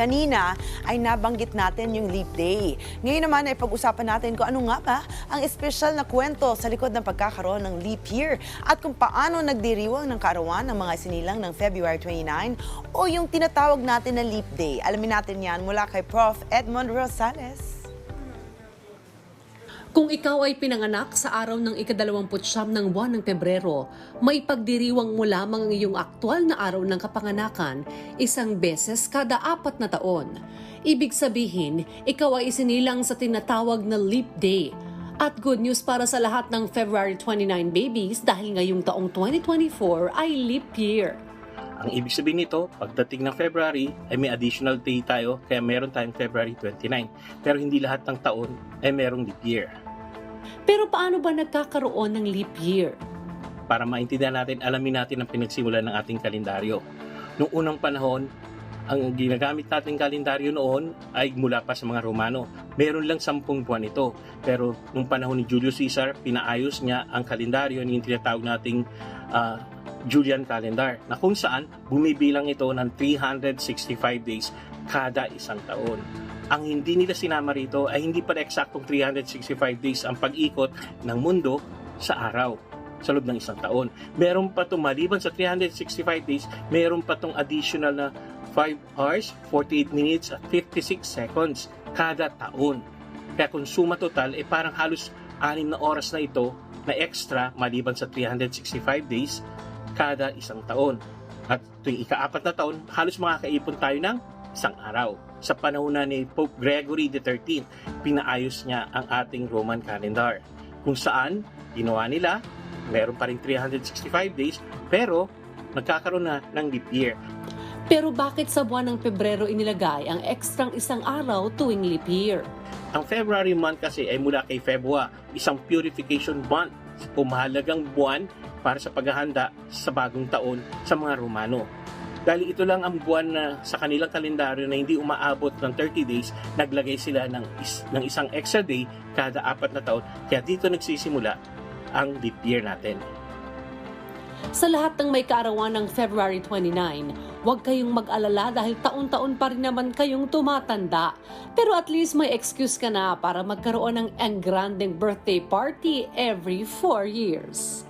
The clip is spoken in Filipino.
kanina ay nabanggit natin yung leap day. Ngayon naman ay pag-usapan natin kung ano nga ba ang espesyal na kwento sa likod ng pagkakaroon ng leap year at kung paano nagdiriwang ng kaarawan ng mga sinilang ng February 29 o yung tinatawag natin na leap day. Alamin natin yan mula kay Prof. Edmond Rosales. Kung ikaw ay pinanganak sa araw ng ikadalawamputsyam ng buwan ng Pebrero, may pagdiriwang mo lamang ang iyong aktwal na araw ng kapanganakan isang beses kada apat na taon. Ibig sabihin, ikaw ay isinilang sa tinatawag na leap day. At good news para sa lahat ng February 29 babies dahil ngayong taong 2024 ay leap year. Ang ibig sabihin nito, pagdating ng February, ay may additional day tayo, kaya meron tayong February 29. Pero hindi lahat ng taon ay merong leap year. Pero paano ba nagkakaroon ng leap year? Para maintindihan natin, alamin natin ang pinagsimulan ng ating kalendaryo. Noong unang panahon, ang ginagamit nating kalendaryo noon ay mula pa sa mga Romano. Meron lang sampung buwan ito. Pero nung panahon ni Julius Caesar, pinaayos niya ang kalendaryo yung tinatawag nating ah, Julian calendar na kung saan bumibilang ito ng 365 days kada isang taon. Ang hindi nila sinama rito ay hindi pala eksaktong 365 days ang pag-ikot ng mundo sa araw sa loob ng isang taon. Meron pa itong maliban sa 365 days, meron pa itong additional na 5 hours, 48 minutes at 56 seconds kada taon. Kaya kung suma total, eh parang halos 6 na oras na ito na extra maliban sa 365 days kada isang taon. At tuwing ikaapat na taon, halos makakaipon tayo ng isang araw. Sa panahon na ni Pope Gregory XIII, pinaayos niya ang ating Roman calendar. Kung saan, ginawa nila, meron pa rin 365 days, pero nagkakaroon na ng leap year. Pero bakit sa buwan ng Pebrero inilagay ang ekstrang isang araw tuwing leap year? Ang February month kasi ay mula kay Febua, isang purification month o mahalagang buwan para sa paghahanda sa bagong taon sa mga Romano. Dahil ito lang ang buwan na sa kanilang kalendaryo na hindi umaabot ng 30 days, naglagay sila ng, is, ng isang extra day kada apat na taon. Kaya dito nagsisimula ang leap year natin. Sa lahat ng may kaarawan ng February 29, huwag kayong mag-alala dahil taon-taon pa rin naman kayong tumatanda. Pero at least may excuse ka na para magkaroon ng engranding birthday party every 4 years.